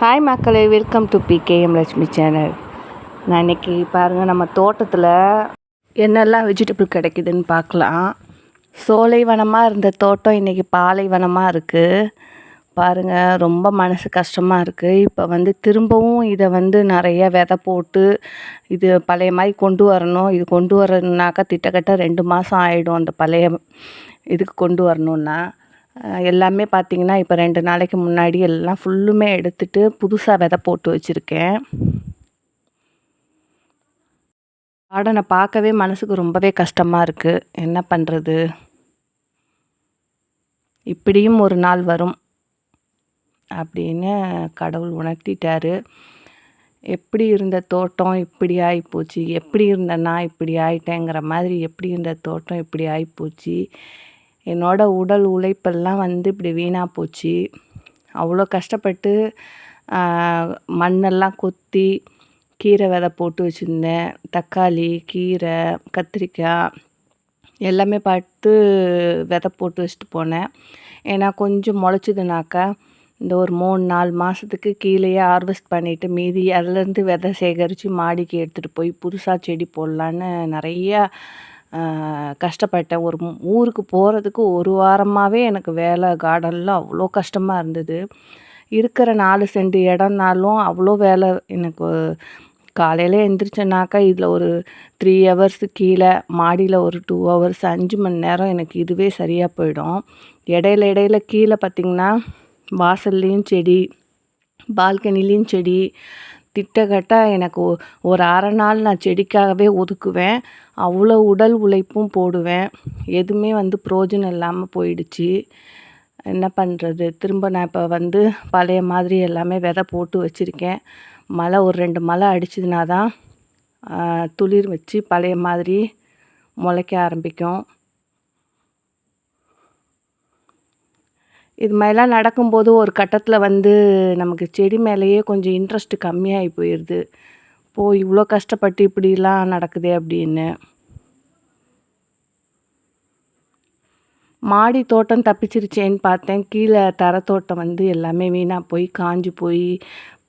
Hi மக்களே welcome to PKM Lakshmi channel நான் இன்றைக்கி பாருங்கள் நம்ம தோட்டத்தில் என்னெல்லாம் வெஜிடபிள் கிடைக்குதுன்னு பார்க்கலாம். சோலைவனமாக இருந்த தோட்டம் இன்றைக்கி பாலைவனமாக இருக்குது பாருங்கள் ரொம்ப மனசு கஷ்டமாக இருக்குது இப்போ வந்து திரும்பவும் இதை வந்து நிறைய விதை போட்டு இது பழைய மாதிரி கொண்டு வரணும். இது கொண்டு வரணுனாக்கா திட்டக்கட்ட ரெண்டு மாதம் ஆகிடும் அந்த பழைய இதுக்கு கொண்டு வரணுன்னா எல்லாமே பார்த்திங்கன்னா இப்போ ரெண்டு நாளைக்கு முன்னாடி எல்லாம் ஃபுல்லுமே எடுத்துட்டு புதுசாக விதை போட்டு வச்சுருக்கேன். கார்டனை பார்க்கவே மனசுக்கு ரொம்பவே கஷ்டமாக இருக்குது என்ன பண்ணுறது இப்படியும் ஒரு நாள் வரும் அப்படின்னு கடவுள் உணர்த்திட்டாரு. எப்படி இருந்த தோட்டம் இப்படி ஆகிப்போச்சு எப்படி இருந்த நான் இப்படி ஆயிட்டேங்கிற மாதிரி எப்படி இருந்த தோட்டம் இப்படி ஆகிப்போச்சு என்னோடய உடல் உழைப்பெல்லாம் வந்து இப்படி வீணாக போச்சு. அவ்வளோ கஷ்டப்பட்டு மண்ணெல்லாம் கொத்தி கீரை விதை போட்டு வச்சுருந்தேன். தக்காளி கீரை கத்திரிக்காய் எல்லாமே பார்த்து விதை போட்டு வச்சுட்டு போனேன். ஏன்னா கொஞ்சம் முளைச்சிதுனாக்கா இந்த ஒரு மூணு நாலு மாதத்துக்கு கீழேயே ஹார்வெஸ்ட் பண்ணிவிட்டு மீதி அதுலேருந்து விதை சேகரித்து மாடிக்கு எடுத்துகிட்டு போய் புதுசாக செடி போடலான்னு நிறையா கஷ்டப்பட்டேன். ஒரு ஊருக்கு போகிறதுக்கு ஒரு வாரமாகவே எனக்கு வேலை கார்டனில் அவ்வளோ கஷ்டமாக இருந்தது. இருக்கிற நாலு சென்ட் இடம்னாலும் அவ்வளோ வேலை எனக்கு காலையில் எழுந்திரிச்சேனாக்கா இதில் ஒரு த்ரீ ஹவர்ஸு கீழே மாடியில் ஒரு டூ ஹவர்ஸ் அஞ்சு மணி நேரம் எனக்கு இதுவே சரியாக போயிடும். இடையில இடையில கீழே பார்த்திங்கன்னா வாசல்லையும் செடி பால்கனிலையும் செடி திட்டக்கட்ட எனக்கு ஒரு அரை நாள் நான் செடிக்காகவே ஒதுக்குவேன். அவ்வளோ உடல் உழைப்பும் போடுவேன். எதுவுமே வந்து புரோஜனம் இல்லாமல் போயிடுச்சு. என்ன பண்ணுறது திரும்ப நான் இப்போ வந்து பழைய மாதிரி எல்லாமே விதை போட்டு வச்சுருக்கேன். மழை ஒரு ரெண்டு மழை அடிச்சதுனா தான் துளிர் வச்சு பழைய மாதிரி முளைக்க ஆரம்பிக்கும். இது மாதிரிலாம் நடக்கும்போது ஒரு கட்டத்தில் வந்து நமக்கு செடி மேலேயே கொஞ்சம் இன்ட்ரெஸ்ட்டு கம்மியாகி போயிடுது போய் இவ்வளோ கஷ்டப்பட்டு இப்படிலாம் நடக்குதே அப்படின்னு. மாடி தோட்டம் தப்பிச்சிருச்சேன்னு பார்த்தேன். கீழே தர தோட்டம் வந்து எல்லாமே வீணாக போய் காஞ்சி போய்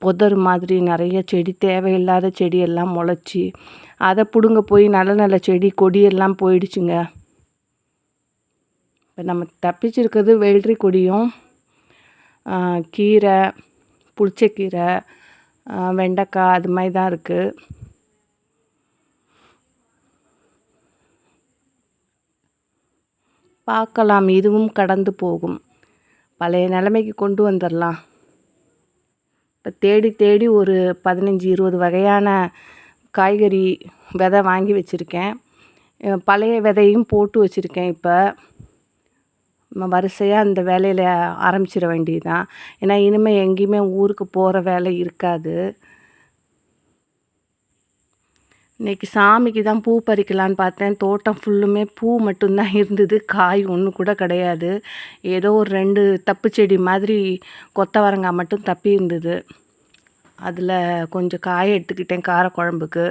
புதர் மாதிரி நிறைய செடி தேவையில்லாத செடியெல்லாம் முளைச்சி அதை பிடுங்க போய் நல்ல நல்ல செடி கொடியெல்லாம் போயிடுச்சுங்க. இப்போ நம்ம தப்பிச்சிருக்கிறது வெள்ளரி கொடியும் கீரை புளிச்சக்கீரை வெண்டைக்காய் அது மாதிரி தான் இருக்குது பார்க்கலாம். இதுவும் கடந்து போகும். பழைய நிலைமைக்கு கொண்டு வந்துடலாம். இப்போ தேடி தேடி ஒரு பதினஞ்சு இருபது வகையான காய்கறி விதை வாங்கி வச்சுருக்கேன். பழைய விதையும் போட்டு வச்சுருக்கேன் இப்போ. வரிசையாக அந்த வேலையில் ஆரம்பிச்சிட வேண்டியது தான் ஏன்னா இனிமேல் எங்கேயுமே ஊருக்கு போகிற வேலை இருக்காது. இன்றைக்கி சாமிக்கு தான் பூ பறிக்கலான்னு பார்த்தேன். தோட்டம் ஃபுல்லுமே பூ மட்டும்தான் இருந்தது. காய் ஒன்று கூட கிடையாது. ஏதோ ஒரு ரெண்டு தப்பு செடி மாதிரி கொத்தவரங்காய் மட்டும் தப்பி இருந்தது. அதில் கொஞ்சம் காய எடுத்துக்கிட்டேன் காரக்குழம்புக்கு.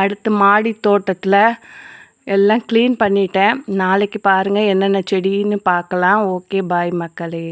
அடுத்து மாடி தோட்டத்தில் எல்லாம் க்ளீன் பண்ணிட்டேன். நாளைக்கு பாருங்கள் என்னென்ன செடின்னு பார்க்கலாம். ஓகே பாய் மக்களே.